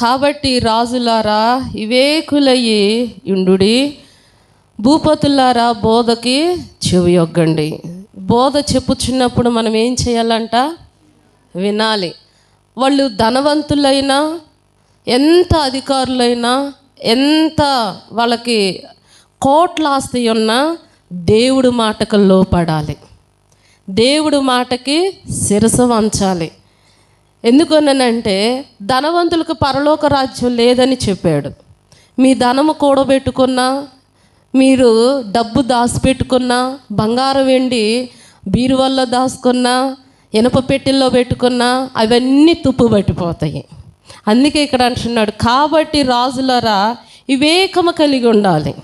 కాబట్టి రాజులారా వివేకులయ్యి ఇండుడి భూపతులారా బోధకి చెవి యొగ్గండి బోధ చెప్పుచున్నప్పుడు మనం ఏం చేయాలంట? వినాలి. వాళ్ళు ధనవంతులైనా ఎంత అధికారులైనా ఎంత వాళ్ళకి కోట్ల ఆస్తి ఉన్నా దేవుడు మాటకు లోపడాలి దేవుడు మాటకి శిరస వంచాలి. ఎందుకనంటే ధనవంతులకు పరలోక రాజ్యం లేదని చెప్పాడు. మీ ధనము కూడబెట్టుకున్నా మీరు డబ్బు దాచిపెట్టుకున్నా బంగారం వెండి బీరువల్లో దాచుకున్నా ఇనప పెట్టెల్లో పెట్టుకున్నా అవన్నీ తుప్పు పట్టిపోతాయి. అందుకే ఇక్కడ అంటున్నాడు కాబట్టి రాజులరా వివేకము కలిగి ఉండాలి.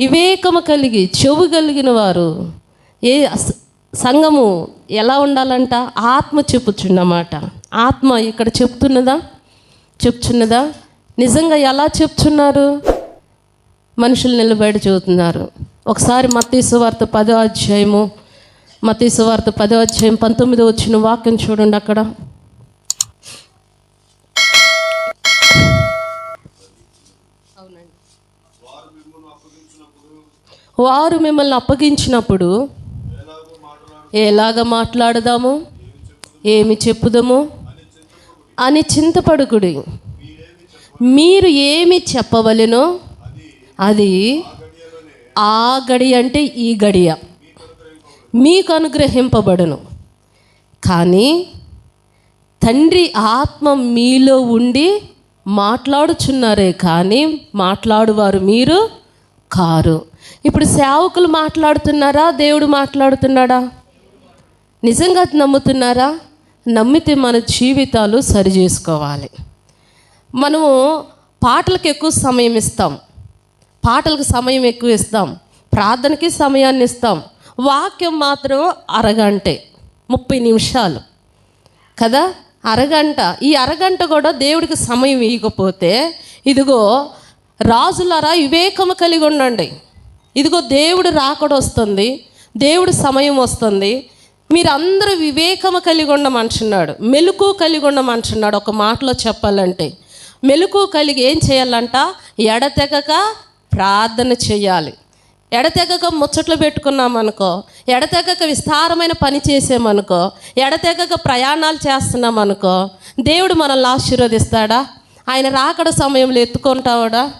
వివేకము కలిగి చెవు కలిగిన వారు ఏ సంఘము ఎలా ఉండాలంట? ఆత్మ చెప్పుచున్నమాట. ఆత్మ ఇక్కడ చెప్తున్నదా? చెప్తున్నదా నిజంగా ఎలా చెప్తున్నారు మనుషులు నిలబడి చూస్తున్నారు. ఒకసారి మత్తీసు వార్త పదో అధ్యాయము మత్తీసు వార్త పదో అధ్యాయం పంతొమ్మిది వచ్చిన వాక్యం చూడండి అక్కడ. వారు మిమ్మల్ని అప్పగించినప్పుడు ఎలాగ మాట్లాడదాము? ఏమి చెప్పుదాము? అని చింతపడుకుడి. మీరు ఏమి చెప్పవలెనో అది ఆ గడి అంటే ఈ గడియ. మీకు అనుగ్రహింపబడును. కానీ తండ్రి ఆత్మ మీలో ఉండి మాట్లాడుచున్నారే కానీ మాట్లాడువారు మీరు కారు. ఇప్పుడు సేవకులు మాట్లాడుతున్నారా? దేవుడు మాట్లాడుతున్నాడా? నిజంగా నమ్ముతున్నారా? నమ్మితే మన జీవితాలు సరి చేసుకోవాలి. మనము పాటలకు ఎక్కువ సమయం ఇస్తాం. పాటలకు సమయం ఎక్కువ ఇస్తాం. ప్రార్థనకి సమయాన్ని ఇస్తాం. వాక్యం మాత్రం అరగంటే ముప్పై నిమిషాలు. కదా? అరగంట. ఈ అరగంట కూడా దేవుడికి సమయం ఇవ్వకపోతే ఇదిగో రాజులారా వివేకము కలిగి ఉండండి. ఇదిగో దేవుడు రాకడొస్తుంది దేవుడు సమయం వస్తుంది. మీరందరూ వివేకము కలిగి ఉండమంటున్నాడు. మెలకు కలిగి ఉండమంటున్నాడు ఒక మాటలో చెప్పాలంటే. మెలకు కలిగి ఏం చేయాలంట? ఎడతెగక ప్రార్థన చేయాలి. ఎడతెగక ముచ్చట్లు పెట్టుకున్నామనుకో ఎడతెగక విస్తారమైన పని చేసామనుకో ఎడతెగక ప్రయాణాలు చేస్తున్నామనుకో దేవుడు మనల్ని ఆశీర్వదిస్తాడా? ఆయన రాకడ సమయంలో ఎత్తుకుంటావాడా?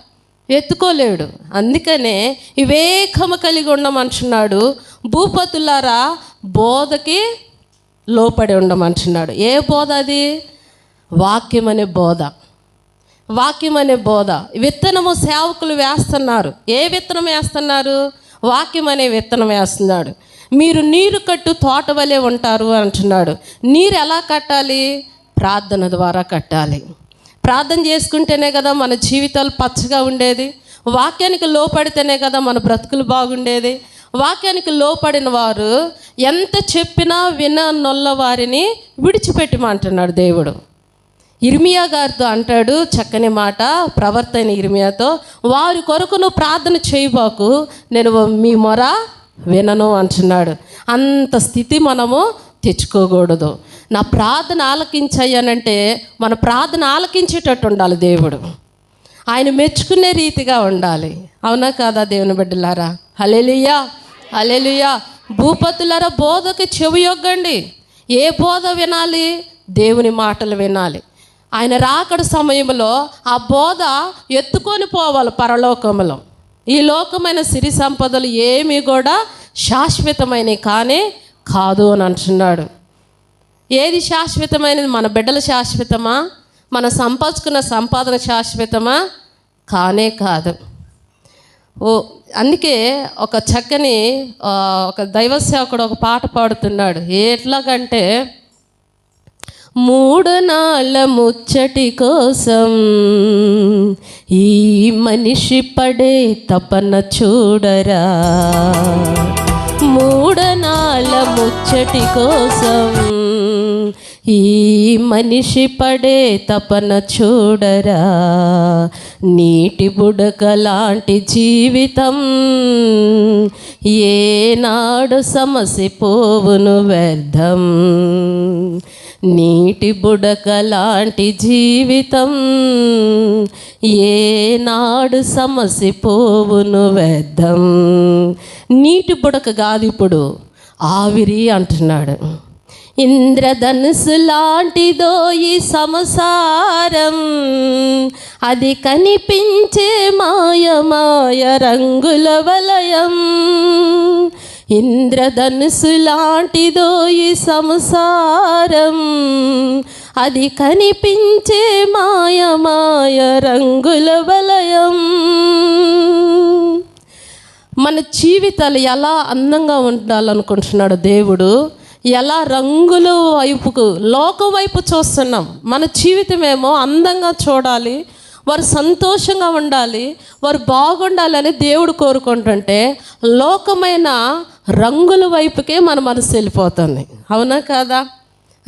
ఎత్తుకోలేడు. అందుకనే వివేకము కలిగి ఉండమంటున్నాడు. భూపతులారా బోధకి లోపడి ఉండమంటున్నాడు. ఏ బోధ అది? వాక్యం అనే బోధ. వాక్యం అనే బోధ. విత్తనము సేవకులు వేస్తున్నారు. ఏ విత్తనం వేస్తున్నారు? వాక్యం అనే విత్తనం వేస్తున్నాడు. మీరు నీరు కట్టు తోట వలె ఉంటారు అంటున్నాడు. నీరు ఎలా కట్టాలి? ప్రార్థన ద్వారా కట్టాలి. ప్రార్థన చేసుకుంటేనే కదా మన జీవితాలు పచ్చగా ఉండేది. వాక్యానికి లోపడితేనే కదా మన బ్రతుకులు బాగుండేది. వాక్యానికి లోపడిన వారు ఎంత చెప్పినా విననొల్ల వారిని విడిచిపెట్టమంటున్నాడు దేవుడు. ఇర్మియా గారితో అంటాడు చక్కని మాట ప్రవర్తన ఇర్మియాతో వారి కొరకు నువ్వు ప్రార్థన చేయబాకు నేను మీ మొర వినను అంటున్నాడు. అంత స్థితి మనము తెచ్చుకోకూడదు. నా ప్రార్థన ఆలకించాయనంటే మన ప్రార్థన ఆలకించేటట్టు ఉండాలి దేవుడు. ఆయన మెచ్చుకునే రీతిగా ఉండాలి. అవునా కాదా దేవుని బిడ్డలారా? హలెలుయా హలెలుయా భూపతులారా బోధకి చెవి యొగ్గండి. ఏ బోధ వినాలి? దేవుని మాటలు వినాలి. ఆయన రాకడ సమయంలో ఆ బోధ ఎత్తుకొని పోవాలి పరలోకంలో ఈ లోకమైన సిరి సంపదలు ఏమీ కూడా శాశ్వతమైనవి కానీ కాదు అని అంటున్నాడు. ఏది శాశ్వతమైనది? మన బిడ్డల శాశ్వతమా? మనం సంపాదించుకున్న సంపాదన శాశ్వతమా? కానే కాదు. ఓ అందుకే ఒక చక్కని ఒక దైవ సేవకుడు ఒక పాట పాడుతున్నాడు. ఎట్లాగంటే మూడు నాళ్ళ ముచ్చటి కోసం ఈ మనిషి పడే తపన చూడరా. మూడు నాళ్ళ ముచ్చటి కోసం ఈ మనిషి పడే తపన చూడరా? నీటి బుడక లాంటి జీవితం ఏనాడు సమసిపోవును వ్యర్థం. నీటి బుడక లాంటి జీవితం ఏనాడు సమసిపోవును వ్యర్థం. నీటి బుడక కాదు ఇప్పుడు ఆవిరి అంటున్నాడు. ఇంద్రధనుసు లాంటిదో ఈ సంసారం. అది కనిపించే మాయ మాయ రంగుల వలయం. ఇంద్రధనుసు లాంటిదో ఈ సంసారం. అది కనిపించే మాయ మాయ రంగుల వలయం. మన జీవితాలు ఎలా అందంగా ఉండాలనుకుంటున్నాడు దేవుడు? ఎలా రంగుల వైపుకు లోకం వైపు చూస్తున్నాం. మన జీవితమేమో అందంగా చూడాలి వారు సంతోషంగా ఉండాలి వారు బాగుండాలని దేవుడు కోరుకుంటుంటే లోకమైన రంగుల వైపుకే మన మనసు వెళ్ళిపోతుంది. అవునా కాదా?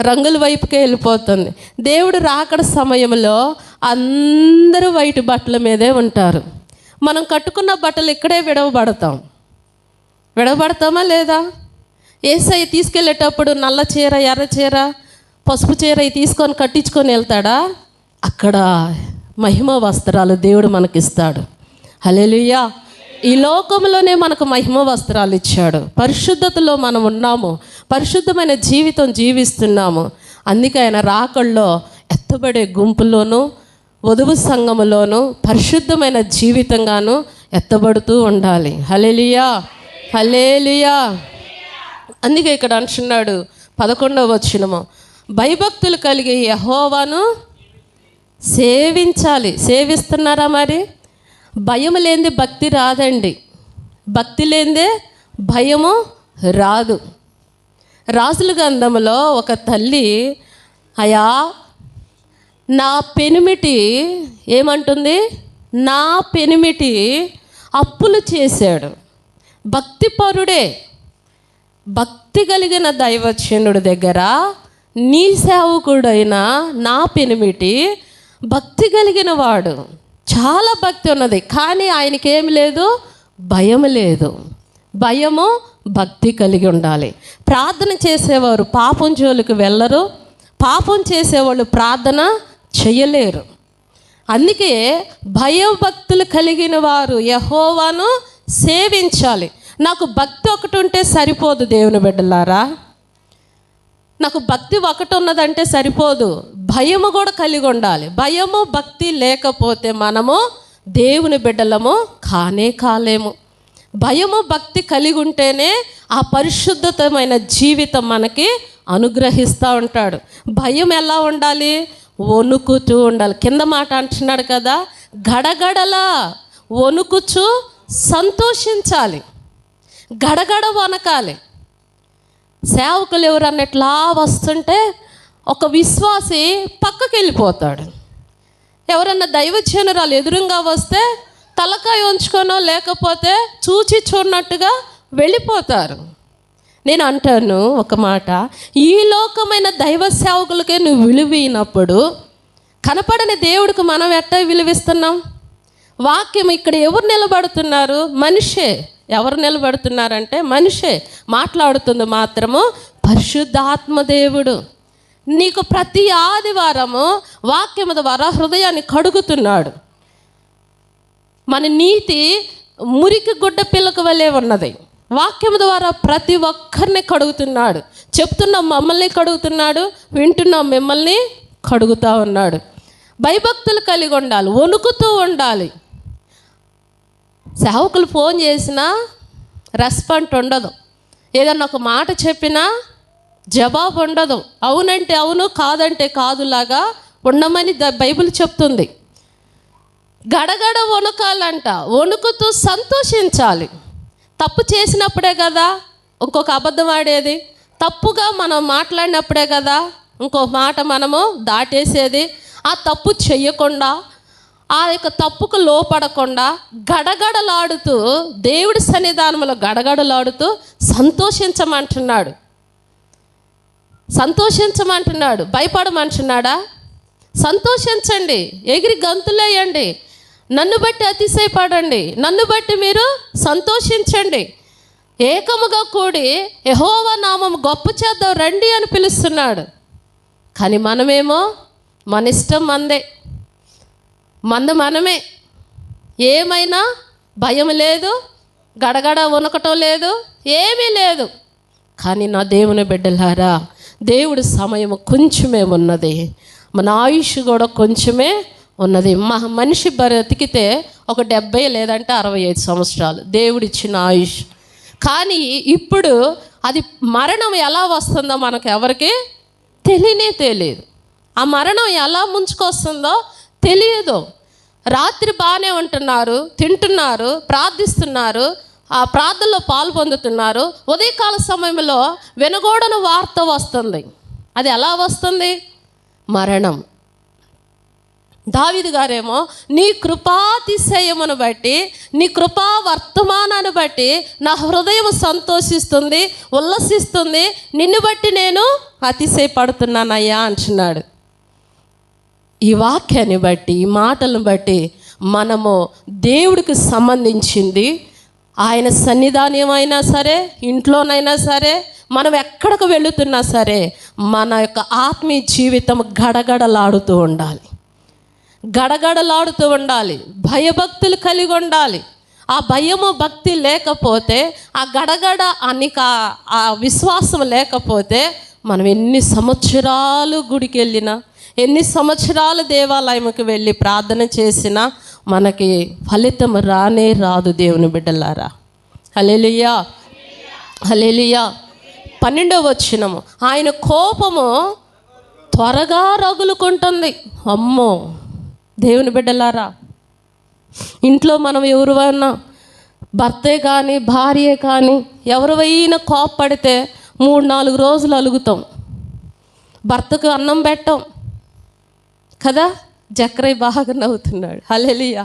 రంగుల వైపుకే వెళ్ళిపోతుంది. దేవుడు రాకడ సమయంలో అందరూ వైట్ బట్టల మీదే ఉంటారు. మనం కట్టుకున్న బట్టలు ఇక్కడే విడవబడతాం. విడవబడతామా లేదా? ఏసై తీసుకెళ్ళేటప్పుడు నల్ల చీర ఎర్ర చీర పసుపు చీర తీసుకొని కట్టించుకొని వెళ్తాడా? అక్కడ మహిమ వస్త్రాలు దేవుడు మనకిస్తాడు. హలేలుయ్యా ఈ లోకంలోనే మనకు మహిమ వస్త్రాలు ఇచ్చాడు. పరిశుద్ధతలో మనం ఉన్నాము. పరిశుద్ధమైన జీవితం జీవిస్తున్నాము. అందుకే ఆయన రాకల్లో ఎత్తబడే గుంపులోనూ వధువు సంఘములోనూ పరిశుద్ధమైన జీవితంగాను ఎత్తబడుతూ ఉండాలి. హలేలియా హలేలియా అందుకే ఇక్కడ అంటున్నాడు పదకొండవ వచ్చినము భయభక్తులు కలిగి యహోవాను సేవించాలి. సేవిస్తున్నారా మరి? భయం లేనిదే భక్తి రాదండి. భక్తి లేనిదే భయము రాదు. రాజుల గంధంలో ఒక తల్లి అయా నా పెనిమిటి ఏమంటుంది? నా పెనిమిటి అప్పులు చేశాడు. భక్తిపరుడే భక్తి కలిగిన దైవచనుడి దగ్గర నీ సేవకుడైన నా పెనిమిటి భక్తి కలిగిన వాడు. చాలా భక్తి ఉన్నది కానీ ఆయనకి ఏమి లేదు? భయం లేదు. భయము భక్తి కలిగి ఉండాలి. ప్రార్థన చేసేవారు పాపం జోలికి వెళ్ళరు. పాపం చేసేవాళ్ళు ప్రార్థన చేయలేరు. అందుకే భయభక్తులు కలిగిన వారు యహోవాను సేవించాలి. నాకు భక్తి ఒకటి ఉంటే సరిపోదు దేవుని బిడ్డలారా. నాకు భక్తి ఒకటి ఉన్నదంటే సరిపోదు. భయము కూడా కలిగి ఉండాలి. భయము భక్తి లేకపోతే మనము దేవుని బిడ్డలము కానే కాలేము. భయము భక్తి కలిగి ఉంటేనే ఆ పరిశుద్ధతమైన జీవితం మనకి అనుగ్రహిస్తూ ఉంటాడు. భయం ఎలా ఉండాలి? వణుకుతూ ఉండాలి. కింద మాట అంటున్నాడు కదా గడగడలా వణుకుచు సంతోషించాలి. గడగడ వనకాలి. సేవకులు ఎవరన్నట్లా వస్తుంటే ఒక విశ్వాసి పక్కకి వెళ్ళిపోతాడు ఎవరన్నా దైవజనురాలు ఎదురుగా వస్తే తలకాయ ఉంచుకోనో లేకపోతే చూచి చూడనట్టుగా వెళ్ళిపోతారు. నేను అంటాను ఒక మాట ఈ లోకమైన దైవ సేవకులకే నువ్వు విలువైనప్పుడు కనపడని దేవుడికి మనం ఎట్టా విలువిస్తున్నాం? వాక్యం ఇక్కడ ఎవరు నిలబడుతున్నారు? మనిషే. ఎవరు నిలబడుతున్నారంటే మనిషే. మాట్లాడుతుంది మాత్రము పరిశుద్ధాత్మ దేవుడు. నీకు ప్రతి ఆదివారము వాక్యము ద్వారా హృదయాన్ని కడుగుతున్నాడు. మన నీతి మురికి గుడ్డ పిల్లక వలె ఉన్నది. వాక్యం ద్వారా ప్రతి ఒక్కరిని కడుగుతున్నాడు. చెప్తున్న మమ్మల్ని కడుగుతున్నాడు వింటున్న మిమ్మల్ని కడుగుతూ ఉన్నాడు. భయభక్తులు కలిగి ఉండాలి వణుకుతూ ఉండాలి. సేవకులు ఫోన్ చేసినా రెస్పాండ్ ఉండదు. ఏదన్నా ఒక మాట చెప్పినా జవాబు ఉండదు. అవునంటే అవును కాదంటే కాదులాగా ఉండమని ద బైబిల్ చెప్తుంది. గడగడ వణుకాలంట. వణుకుతూ సంతోషించాలి. తప్పు చేసినప్పుడే కదా ఇంకొక అబద్ధం ఆడేది. తప్పుగా మనం మాట్లాడినప్పుడే కదా ఇంకో మాట మనము దాటేసేది. ఆ తప్పు చెయ్యకుండా ఆ యొక్క తప్పుకు లోపడకుండా గడగడలాడుతూ దేవుడి సన్నిధానంలో గడగడలాడుతూ సంతోషించమంటున్నాడు. సంతోషించమంటున్నాడు. భయపడమంటున్నాడా? సంతోషించండి. ఎగిరి గంతులేయండి. నన్ను బట్టి అతిశయపడండి. నన్ను బట్టి మీరు సంతోషించండి. ఏకముగా కూడి యహోవ నామం గొప్ప చేద్దాం రండి అని పిలుస్తున్నాడు. కానీ మనమేమో మన ఇష్టం మందే. మంద మనమే ఏమైనా భయం లేదు గడగడ ఉనకటం లేదు ఏమీ లేదు. కానీ నా దేవుని బిడ్డలారా దేవుడి సమయం కొంచెమే ఉన్నది. మన ఆయుష్ కూడా కొంచెమే ఉన్నది. మా మనిషి బ్రతికితే ఒక డెబ్బై లేదంటే అరవై ఐదు సంవత్సరాలు దేవుడిచ్చిన ఆయుష్. కానీ ఇప్పుడు అది మరణం ఎలా వస్తుందో మనకు ఎవరికి తెలియనే తెలియదు. ఆ మరణం ఎలా ముంచుకొస్తుందో తెలియదు. రాత్రి బాగానే ఉంటున్నారు తింటున్నారు ప్రార్థిస్తున్నారు ఆ ప్రార్థనలో పాలు పొందుతున్నారు. ఉదయకాల సమయంలో వినగూడన వార్త వస్తుంది. అది ఎలా వస్తుంది? మరణం. దావిది గారేమో నీ కృపాతిశయమును బట్టి నీ కృపా వర్తమానాన్ని బట్టి నా హృదయం సంతోషిస్తుంది ఉల్లసిస్తుంది. నిన్ను బట్టి నేను అతిశయపడుతున్నానయ్యా అంటున్నాడు. ఈ వాక్యాన్ని బట్టి ఈ మాటలను బట్టి మనము దేవుడికి సంబంధించింది. ఆయన సన్నిధానమైనా సరే ఇంట్లోనైనా సరే మనం ఎక్కడికి వెళుతున్నా సరే మన యొక్క ఆత్మీయ జీవితం గడగడలాడుతూ ఉండాలి. గడగడలాడుతూ ఉండాలి. భయభక్తులు కలిగి ఉండాలి. ఆ భయము భక్తి లేకపోతే ఆ గడగడ అనిక ఆ విశ్వాసం లేకపోతే మనం ఎన్ని సంవత్సరాలు గుడికి వెళ్ళినా ఎన్ని సంవత్సరాలు దేవాలయంకి వెళ్ళి ప్రార్థన చేసినా మనకి ఫలితం రానే రాదు దేవుని బిడ్డలారా. హలేలియా హలేలియా పన్నెండవ వచ్చినము ఆయన కోపము త్వరగా రగులుకుంటుంది. అమ్మో! దేవుని బిడ్డలారా ఇంట్లో మనం ఎవరివైనా భర్తే కానీ భార్యే కానీ ఎవరివైనా కోప్పడితే మూడు నాలుగు రోజులు అలుగుతాం. భర్తకు అన్నం పెట్టం. కదా? జక్రై బాగా నవ్వుతున్నాడు. హలెలియ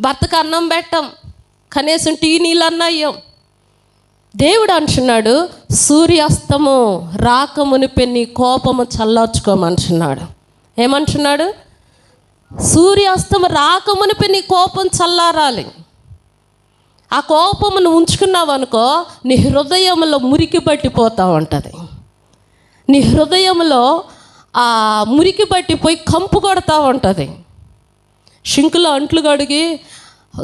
భర్తకు అన్నం పెట్టం. కనీసం టీ నీళ్ళు అయ్యాం దేవుడు అంటున్నాడు సూర్యాస్తము రాకమునిపై నీ కోపము చల్లార్చుకోమంటున్నాడు. ఏమంటున్నాడు? సూర్యాస్తము రాకమునిపై నీ కోపం చల్లారాలి. ఆ కోపమును ఉంచుకున్నావు అనుకో నీ హృదయంలో మురికి పట్టిపోతూ ఉంటుంది నీ హృదయంలో ఆ మురికి పట్టిపోయి కంపు కొడతా ఉంటుంది షింకులో అంట్లు కడిగి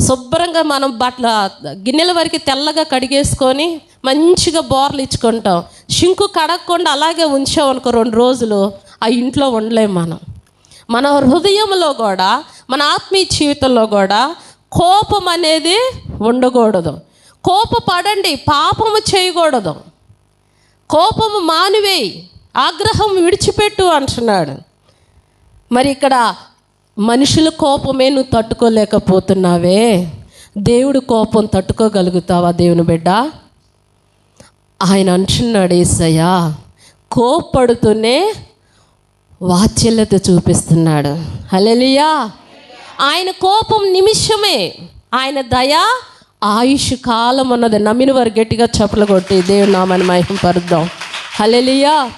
శుభ్రంగా మనం బట్టల గిన్నెల వరకు తెల్లగా కడిగేసుకొని మంచిగా బోర్లు ఇచ్చుకుంటాం. షింకు కడగకుండా అలాగే ఉంచామనుకో రెండు రోజులు ఆ ఇంట్లో ఉండలేం మనం. మన హృదయంలో కూడా మన ఆత్మీయ జీవితంలో కూడా కోపం అనేది ఉండకూడదు. కోపపడండి పాపము చేయకూడదు. కోపము మానివేయి ఆగ్రహం విడిచిపెట్టు అంటున్నాడు. మరి ఇక్కడ మనుషుల కోపమే నువ్వు తట్టుకోలేకపోతున్నావే. దేవుడు కోపం తట్టుకోగలుగుతావా దేవుని బిడ్డ? ఆయన అంటున్నాడు ఏసయ్యా కోప్పడుతూనే వాత్సల్యత చూపిస్తున్నాడు. హలెలియా ఆయన కోపం నిమిషమే. ఆయన దయ ఆయుష్ కాలం ఉన్నది నమ్మిన వారు గట్టిగా చెప్పులు కొట్టి దేవుడు నామని మహింపరుద్దాం. హలెలియా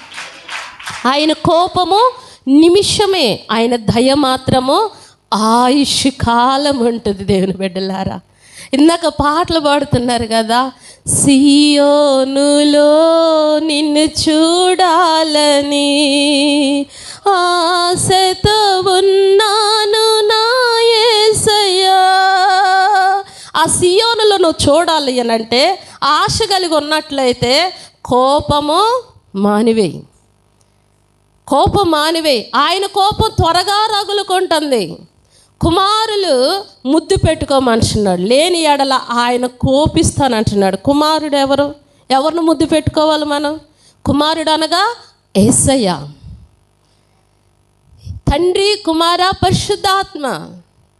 ఆయన కోపము నిమిషమే ఆయన దయ మాత్రము ఆయుష్ కాలం ఉంటుంది దేవుని బిడ్డలారా. ఇందాక పాటలు పాడుతున్నారు కదా సియోనులో నిన్ను చూడాలని ఆశతో ఉన్నాను నాయసయ్యా ఆ సియోనులో నువ్వు చూడాలి అని అంటే ఆశ కలిగి ఉన్నట్లయితే కోపము మానివేయి. కోపం మానివేయి. ఆయన కోపం త్వరగా రగులుకుంటుంది. కుమారులు ముద్దు పెట్టుకోమంటున్నాడు లేని ఎడల ఆయన కోపిస్తానంటున్నాడు. కుమారుడు ఎవరు? ఎవరిని ముద్దు పెట్టుకోవాలి మనం? కుమారుడు అనగా ఏసయ్య. తండ్రి కుమార పరిశుద్ధాత్మ.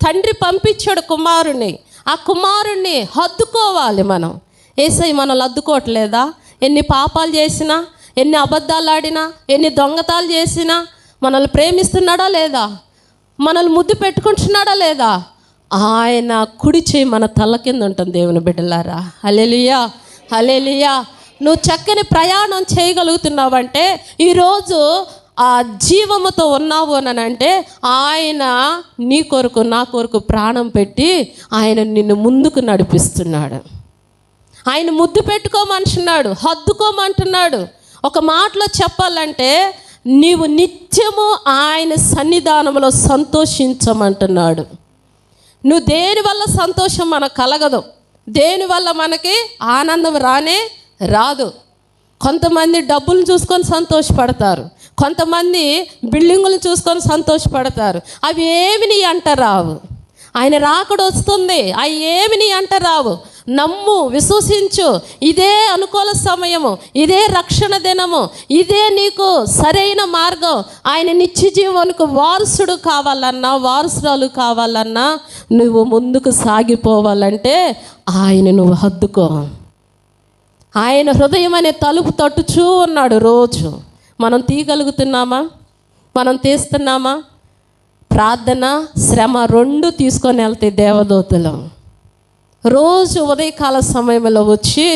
తండ్రి పంపించాడు కుమారుని. ఆ కుమారుణ్ణి హద్దుకోవాలి మనం. ఏసై మనల్ని అద్దుకోవట్లేదా? ఎన్ని పాపాలు చేసినా ఎన్ని అబద్ధాలు ఆడినా ఎన్ని దొంగతాలు చేసినా మనల్ని ప్రేమిస్తున్నాడా లేదా? మనల్ని ముద్దు పెట్టుకుంటున్నాడా లేదా? ఆయన కుడి చేయి మన తల కింద ఉంటుంది దేవుని బిడ్డలారా. హలెలియా హలెలియా నువ్వు చక్కని ప్రయాణం చేయగలుగుతున్నావంటే ఈరోజు ఆ జీవముతో ఉన్నావు అని అంటే ఆయన నీ కొరకు నా కొరకు ప్రాణం పెట్టి ఆయన నిన్ను ముందుకు నడిపిస్తున్నాడు. ఆయన ముద్దు పెట్టుకోమంటున్నాడు హద్దుకోమంటున్నాడు. ఒక మాటలో చెప్పాలంటే నీవు నిత్యము ఆయన సన్నిధానంలో సంతోషించమంటున్నాడు. నువ్వు దేని వల్ల సంతోషం మనకు కలగదు? దేని వల్ల మనకి ఆనందం రానే రాదు? కొంతమంది డబ్బులు చూసుకొని సంతోషపడతారు. కొంతమంది బిల్డింగులు చూసుకొని సంతోషపడతారు. అవి ఏమి నీ అంట రావు. ఆయన రాకడ వస్తుంది. అవి ఏమి నీ అంట రావు. నమ్ము విశ్వసించు. ఇదే అనుకూల సమయము. ఇదే రక్షణ దినము. ఇదే నీకు సరైన మార్గం. ఆయన నిత్య జీవనకు వారసుడు కావాలన్నా వారసురాలు కావాలన్నా నువ్వు ముందుకు సాగిపోవాలంటే ఆయన నువ్వు హద్దుకో. ఆయన హృదయం అనే తలుపు తట్టుచూ ఉన్నాడు రోజు. మనం తీయగలుగుతున్నామా? మనం తీస్తున్నామా? ప్రార్థన శ్రమ రెండు తీసుకొని వెళ్తాయి దేవదూతలు. రోజు ఉదయకాల సమయంలో వచ్చి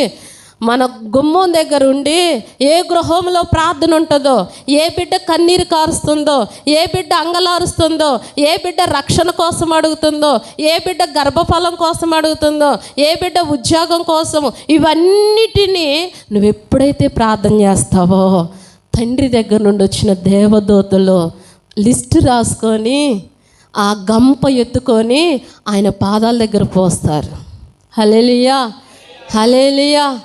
మన గుమ్మం దగ్గర ఉండి ఏ గృహంలో ప్రార్థన ఉంటుందో ఏ బిడ్డ కన్నీరు కారుస్తుందో ఏ బిడ్డ అంగలారుస్తుందో ఏ బిడ్డ రక్షణ కోసం అడుగుతుందో ఏ బిడ్డ గర్భఫలం కోసం అడుగుతుందో ఏ బిడ్డ ఉద్యోగం కోసం ఇవన్నిటినీ నువ్వు ఎప్పుడైతే ప్రార్థన చేస్తావో తండ్రి దగ్గర నుండి వచ్చిన దేవదూతలు లిస్ట్ రాసుకొని ఆ గంప ఎత్తుకొని ఆయన పాదాల దగ్గర పోస్తారు. హలేలియా హలేలియా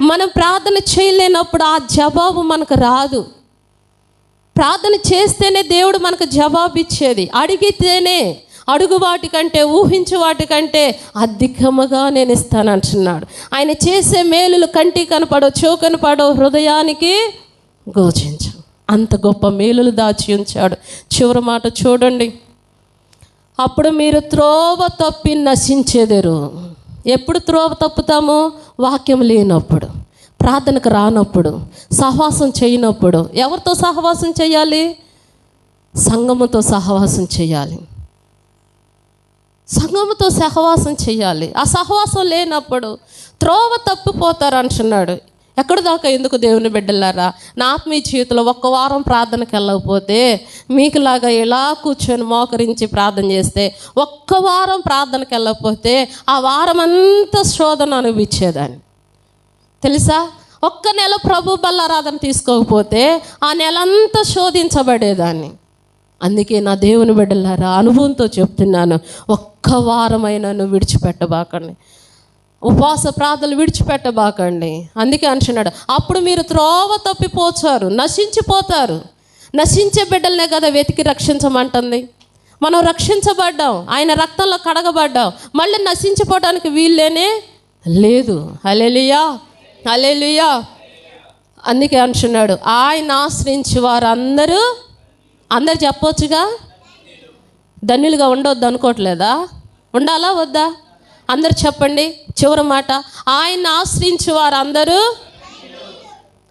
మనం ప్రార్థన చేయలేనప్పుడు ఆ జవాబు మనకు రాదు. ప్రార్థన చేస్తేనే దేవుడు మనకు జవాబు ఇచ్చేది. అడిగితేనే అడుగు వాటికంటే ఊహించు వాటికంటే అధికముగా నేను ఇస్తాను అంటున్నాడు ఆయన చేసే మేలులు కంటి కనపడో చో కనపడో హృదయానికి గోచించు. అంత గొప్ప మేలులు దాచి ఉంచాడు. చివరి మాట చూడండి. అప్పుడు మీరు త్రోవ తప్పి నశించేదరు. ఎప్పుడు త్రోవ తప్పుతాము? వాక్యం లేనప్పుడు ప్రార్థనకు రానప్పుడు సహవాసం చేయనప్పుడు. ఎవరితో సహవాసం చేయాలి? సంగముతో సహవాసం చేయాలి. సంగముతో సహవాసం చేయాలి. ఆ సహవాసం లేనప్పుడు త్రోవ తప్పిపోతారు అంటున్నాడు. ఎక్కడ దాకా ఎందుకు దేవుని బిడ్డలారా? నా ఆత్మీయ జీవితంలో ఒక్క వారం ప్రార్థనకి వెళ్ళకపోతే మీకులాగా ఇలా కూర్చొని మోకరించి ప్రార్థన చేస్తే ఒక్క వారం ప్రార్థనకి వెళ్ళకపోతే ఆ వారం అంతా శోధన అనుభవించేదాన్ని. తెలుసా? ఒక్క నెల ప్రభు బల్లారాధన తీసుకోకపోతే ఆ నెల అంతా శోధించబడేదాన్ని. అందుకే నా దేవుని బిడ్డలారా అనుభవంతో చెప్తున్నాను ఒక్క వారమైనా నువ్వు విడిచిపెట్టబాకండి. ఉపవాస ప్రార్థనలు విడిచిపెట్టబాకండి. అందుకే అంటున్నాడు అప్పుడు మీరు త్రోవ తప్పిపోతారు నశించిపోతారు. నశించే బిడ్డలనే కదా వెతికి రక్షించమంటుంది. మనం రక్షించబడ్డాం ఆయన రక్తంలో కడగబడ్డాం మళ్ళీ నశించిపోవడానికి వీల్లేనే లేదు. అలెలియా అలెలియా అందుకే అంటున్నాడు ఆయన ఆశ్రయించి వారందరూ అందరూ అందరు చెప్పొచ్చుగా? ధన్యులుగా ఉండొద్దు అనుకోవట్లేదా? ఉండాలా వద్దా? అందరు చెప్పండి చివరి మాట. ఆయన ఆశ్రయించే వారు అందరూ?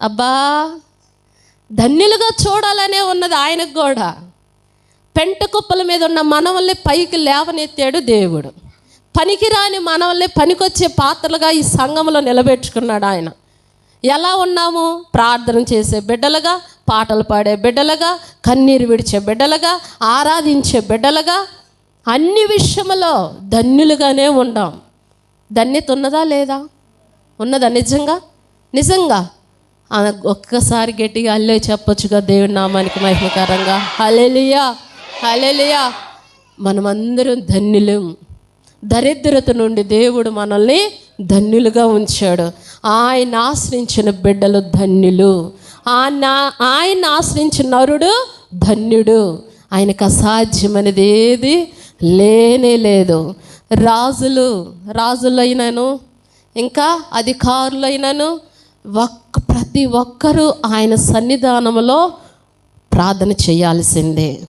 అబ్బా ధన్యులుగా చూడాలనే ఉన్నది ఆయనకు కూడా. పెంట కుప్పల మీద ఉన్న మనవల్ని పైకి లేవనెత్తాడు దేవుడు. పనికిరాని మనవల్ని పనికొచ్చే పాత్రలుగా ఈ సంఘంలో నిలబెట్టుకున్నాడు ఆయన. ఎలా ఉన్నాము? ప్రార్థన చేసే బిడ్డలుగా పాటలు పాడే బిడ్డలుగా కన్నీరు విడిచే బిడ్డలుగా ఆరాధించే బిడ్డలుగా అన్ని విషయంలో ధన్యులుగానే ఉండాం. ధన్యత ఉన్నదా లేదా? ఉన్నదా నిజంగా? నిజంగా. ఆ, ఒక్కసారి గట్టిగా అల్లే చెప్పొచ్చుగా దేవుడి నామానికి మహిమకరంగా. హలెలియా హలెలియా మనమందరం ధన్యులం. దరిద్రత నుండి దేవుడు మనల్ని ధన్యులుగా ఉంచాడు. ఆయన ఆశ్రయించిన బిడ్డలు ధన్యులు. ఆయన ఆయన ఆశ్రయించిన నరుడు ధన్యుడు. ఆయనకు అసాధ్యమనేది ఏది? లేనే లేదు. రాజులు రాజులైనను ఇంకా అధికారులైనను ఒక్క ప్రతి ఒక్కరూ ఆయన సన్నిధానంలో ప్రార్థన చేయాల్సిందే.